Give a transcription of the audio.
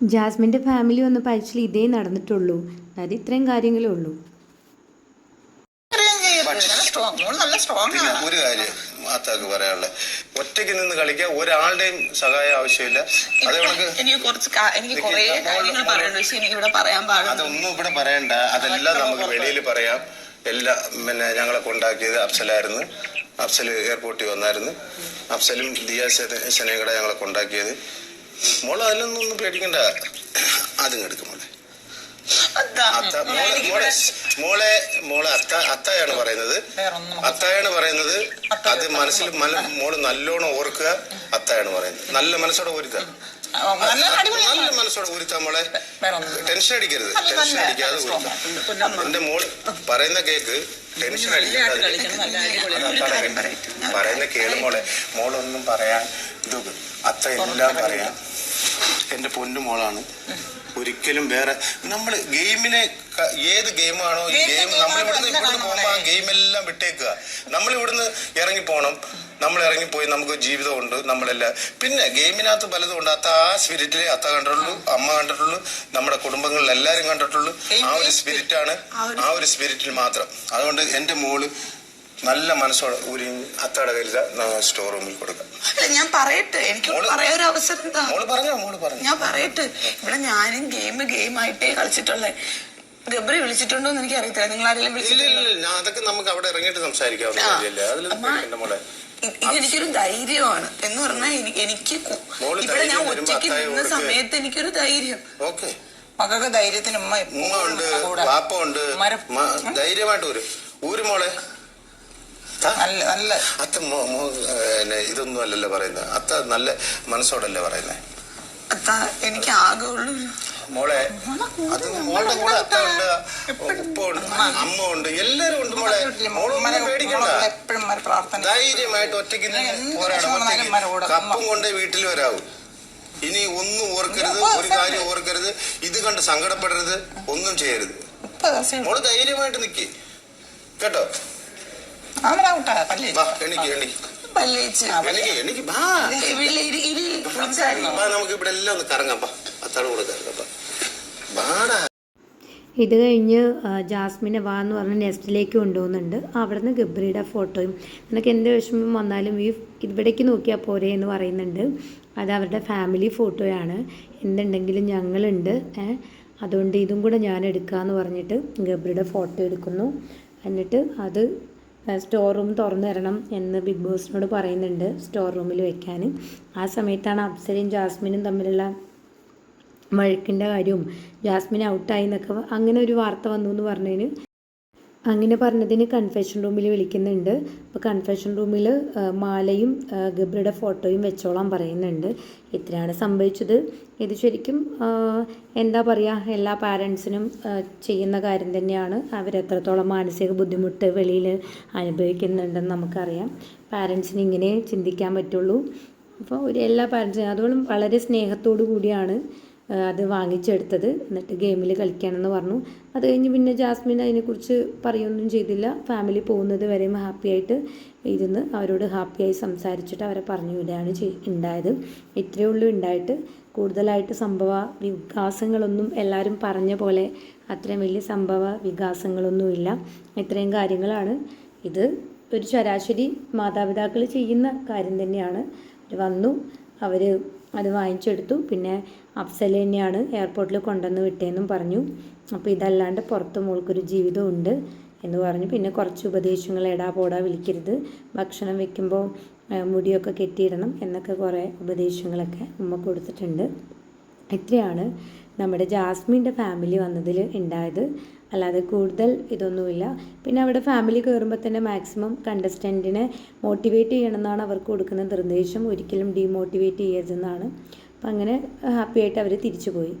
ജാസ്മിന്റെ ഫാമിലി വന്നപ്പോൾ ആക്ച്വലി ഇതേ നടന്നിട്ടുള്ളൂ. അതായത് ഇത്രയും കാര്യങ്ങളേ ഉള്ളൂ. ഒരു കാര്യം മാത്താക്ക് പറയാനുള്ളത് ഒറ്റയ്ക്ക് നിന്ന് കളിക്കാൻ ഒരാളുടെയും സഹായം ആവശ്യമില്ല. എനിക്ക് കുറച്ച് എനിക്ക് കുറേ കാര്യങ്ങൾ മോൾ പറയണ്ട പക്ഷെ എനിക്ക് ഇവിടെ പറയാൻ പാടില്ല അതൊന്നും ഇവിടെ പറയണ്ട. അതെല്ലാം നമുക്ക് വെളിയിൽ പറയാം. എല്ലാം പിന്നെ ഞങ്ങളെ കൊണ്ടാക്കിയത് അഫ്സലായിരുന്നു. അഫ്സൽ എയർപോർട്ടിൽ വന്നായിരുന്നു. അഫ്സലും ദിയാസ് സെനയും കൂടെ ഞങ്ങളെ കൊണ്ടാക്കിയത്. മോളെ അതിലൊന്നും ഒന്നും പേടിക്കണ്ട. അതും എടുക്കും മോളെ. അത്ത മോളെ മോളെ മോളെ മോളെ അത്ത അത്തായാണ് പറയുന്നത്. അത്തായാണ് പറയുന്നത്. അത് മനസ്സിൽ മോൾ നല്ലോണം ഓർക്കുക അത്തായാണ് പറയുന്നത്. നല്ല മനസ്സോടെ ഒരുക്കുക നല്ല മനസ്സോടെ ഒരുത്താ മോളെ. ടെൻഷൻ അടിക്കരുത്. ടെൻഷൻ അടിക്കാതെ. എന്റെ മോൾ പറയുന്ന കേക്ക് ടെൻഷൻ അടിക്കാതെ പറയുന്ന കേൾ മോളെ. മോളൊന്നും പറയാൻ ഇത് അത്ര എല്ലാം പറയാം. എന്റെ പൊന്നു മോളാണ്. ഒരിക്കലും വേറെ നമ്മൾ ഗെയിമിനെ ഏത് ഗെയിമാണോ ഗെയിം നമ്മൾ ഇവിടുന്ന് പോകുമ്പോൾ ആ ഗെയിം എല്ലാം വിട്ടേക്കുക. നമ്മൾ ഇവിടുന്ന് ഇറങ്ങി പോകണം നമ്മൾ ഇറങ്ങിപ്പോയി നമുക്ക് ജീവിതമുണ്ട് നമ്മളെല്ലാം. പിന്നെ ഗെയിമിനകത്ത് പലതും ഉണ്ട്. അത്ത ആ സ്പിരിറ്റിലെ അത്ത കണ്ടിട്ടുള്ളൂ അമ്മ കണ്ടിട്ടുള്ളൂ നമ്മുടെ കുടുംബങ്ങളിൽ എല്ലാവരും കണ്ടിട്ടുള്ളൂ. ആ ഒരു സ്പിരിറ്റാണ്. ആ ഒരു സ്പിരിറ്റിൽ മാത്രം. അതുകൊണ്ട് എന്റെ മോൾ നല്ല മനസ്സോടെ ഒരു അത്താടെ കയ്യിൽ സ്റ്റോർ റൂമിൽ കൊടുക്കാം. അല്ല ഞാൻ പറയട്ടെ. എനിക്ക് പറയാൻ ഒരു അവസരം എന്താ മോൾ പറഞ്ഞോ മോൾ പറഞ്ഞു. ഞാൻ പറയട്ടെ. ഇവിടെ ഞാനും ഗെയിം ഗെയിം ആയിട്ടേ കളിച്ചിട്ടുള്ളേ. ഗബ്രി വിളിച്ചിട്ടുണ്ടോ എന്ന് എനിക്ക് അറിയത്തില്ല നിങ്ങൾ ആരെങ്കിലും വിളിച്ചിട്ടില്ല അതൊക്കെ നമുക്ക് അവിടെ ഇറങ്ങിയിട്ട് സംസാരിക്കാം. ഇതെനിക്കൊരു ധൈര്യമാണ്. എന്ന് പറഞ്ഞാൽ എനിക്ക് ഇവിടെ ഞാൻ ഒറ്റയ്ക്ക് നിന്ന സമയത്ത് എനിക്കൊരു ധൈര്യം. ഓക്കെ. മകൾക്ക് ധൈര്യത്തിന് ഉമ്മ ഉണ്ട് വാപ്പ ഉണ്ട്. ധൈര്യമായിട്ട് ഊര് ഊര് മോളെ. ത- നല്ല നല്ല. അത്ത ഇതൊന്നും അല്ലല്ലോ പറയുന്നത് അത്ത നല്ല മനസ്സോടല്ലേ പറയുന്നത് അത്ത എനിക്ക് ആകെ ഉള്ളു മോളെ അത് മോളുടെ കൂടെ അത്ത ഉണ്ട്. ഉപ്പ ഉണ്ട് അമ്മ ഉണ്ട് എല്ലാരും ഉണ്ട് മോളെ മോളെ. പേടിക്കണ്ട. ധൈര്യമായിട്ട് ഒറ്റയ്ക്ക് പോരാടണം. കപ്പും കൊണ്ടേ വീട്ടിൽ വരാവൂ. ഇനി ഒന്നും ഓർക്കരുത് ഒരു കാര്യം ഓർക്കരുത്. ഇത് കണ്ട് സങ്കടപ്പെടരുത് ഒന്നും ചെയ്യരുത്. മോൾ ധൈര്യമായിട്ട് നിക്ക്. കേട്ടോ? അവനാവട്ടെ പല്ലേ വാ എണിക്ക് എണിക്ക്. പല്ലേച്ച് എണിക്ക് എണിക്ക് വാ ഇവിടെ ഇരി ഇരി നമുക്ക് ഇവിടെ എല്ലാം ഒന്ന് കറങ്ങാം കൂടെ ഇത് കഴിഞ്ഞ് ജാസ്മിനെ വാ എന്ന് പറഞ്ഞ നെസ്റ്റിലേക്ക് കൊണ്ടുപോകുന്നുണ്ട്. അവിടുന്ന് ഗബ്രിയുടെ ഫോട്ടോയും നിനക്ക് എന്ത് വിഷമം വന്നാലും ഈ ഇവിടേക്ക് നോക്കിയാൽ പോരെ എന്ന് പറയുന്നുണ്ട്. അത് അവരുടെ ഫാമിലി ഫോട്ടോയാണ്. എന്തുണ്ടെങ്കിലും ഞങ്ങളുണ്ട് അതുകൊണ്ട് ഇതും കൂടെ ഞാൻ എടുക്കാമെന്ന് പറഞ്ഞിട്ട് ഗബ്രിയുടെ ഫോട്ടോ എടുക്കുന്നു. എന്നിട്ട് അത് സ്റ്റോർ റൂം തുറന്നു തരണം എന്ന് ബിഗ് ബോസിനോട് പറയുന്നുണ്ട് സ്റ്റോർ റൂമിൽ വെക്കാൻ. ആ സമയത്താണ് അപ്സരയും ജാസ്മിനും തമ്മിലുള്ള വഴക്കിന്റെ കാര്യവും. ജാസ്മിൻ ഔട്ടായി എന്നൊക്കെ അങ്ങനെ ഒരു വാർത്ത വന്നു എന്ന് പറഞ്ഞതിന് അങ്ങനെ പറഞ്ഞതിന് കൺഫെഷൻ റൂമിൽ വിളിക്കുന്നുണ്ട്. അപ്പോൾ കൺഫെഷൻ റൂമിൽ മാലയും ഗബ്രിയുടെ ഫോട്ടോയും വെച്ചോളാൻ പറയുന്നുണ്ട്. ഇത്രയാണ് സംഭവിച്ചത്? ഇത് ശരിക്കും എന്താ പറയുക എല്ലാ പാരൻസിനും ചെയ്യുന്ന കാര്യം തന്നെയാണ്. അവരെത്രത്തോളം മാനസിക ബുദ്ധിമുട്ട് വെളിയിൽ അനുഭവിക്കുന്നുണ്ടെന്ന് നമുക്കറിയാം. പാരൻസിന് ഇങ്ങനെ ചിന്തിക്കാൻ പറ്റുള്ളൂ. അപ്പോൾ ഒരു എല്ലാ പാരൻസിനും അതുകൊണ്ട് വളരെ സ്നേഹത്തോടു കൂടിയാണ്. അത് വാങ്ങിച്ചെടുത്തത്. എന്നിട്ട് ഗെയിമിൽ കളിക്കാനെന്ന് പറഞ്ഞു. അത് കഴിഞ്ഞ് പിന്നെ ജാസ്മിൻ അതിനെക്കുറിച്ച് പറയൊന്നും ചെയ്തില്ല. ഫാമിലി പോകുന്നത് വരെയും ഹാപ്പി ആയിട്ട് ഇരുന്ന് അവരോട് ഹാപ്പിയായി സംസാരിച്ചിട്ട് അവരെ പറഞ്ഞു വിടുകയാണ് ഉണ്ടായത്. ഇത്രയേ ഉള്ളൂ ഉണ്ടായിട്ട്. കൂടുതലായിട്ട് സംഭവ വികാസങ്ങളൊന്നും എല്ലാവരും പറഞ്ഞ പോലെ അത്രയും വലിയ സംഭവ വികാസങ്ങളൊന്നുമില്ല ഇത്രയും കാര്യങ്ങളാണ്. ഇത് ഒരു ശരാശരി മാതാപിതാക്കൾ ചെയ്യുന്ന കാര്യം തന്നെയാണ്. വന്നു. അവർ അത് വാങ്ങിച്ചെടുത്തു. പിന്നെ അഫ്സൽ തന്നെയാണ് എയർപോർട്ടിൽ കൊണ്ടുവന്ന് വിട്ടേന്നും പറഞ്ഞു. അപ്പോൾ ഇതല്ലാണ്ട് പുറത്ത് മോൾക്കൊരു ജീവിതമുണ്ട് എന്ന് പറഞ്ഞു. പിന്നെ കുറച്ച് ഉപദേശങ്ങൾ എടാ പോടാ വിളിക്കരുത്. ഭക്ഷണം വെക്കുമ്പോൾ മുടിയൊക്കെ കെട്ടിയിടണം എന്നൊക്കെ കുറേ ഉപദേശങ്ങളൊക്കെ ഉമ്മ കൊടുത്തിട്ടുണ്ട്. ഇത്രയാണ് നമ്മുടെ ജാസ്മിന്റെ ഫാമിലി വന്നതിൽ ഉണ്ടായത്. അല്ലാതെ കൂടുതൽ ഇതൊന്നുമില്ല. പിന്നെ അവിടെ ഫാമിലി കയറുമ്പോൾ തന്നെ മാക്സിമം കണ്ടസ്റ്റന്റിനെ മോട്ടിവേറ്റ് ചെയ്യണമെന്നാണ് അവർക്ക് കൊടുക്കുന്ന നിർദ്ദേശം. ഒരിക്കലും ഡീമോട്ടിവേറ്റ് ചെയ്യരുതെന്നാണ്. അപ്പം അങ്ങനെ ഹാപ്പിയായിട്ട് അവർ തിരിച്ചു പോയി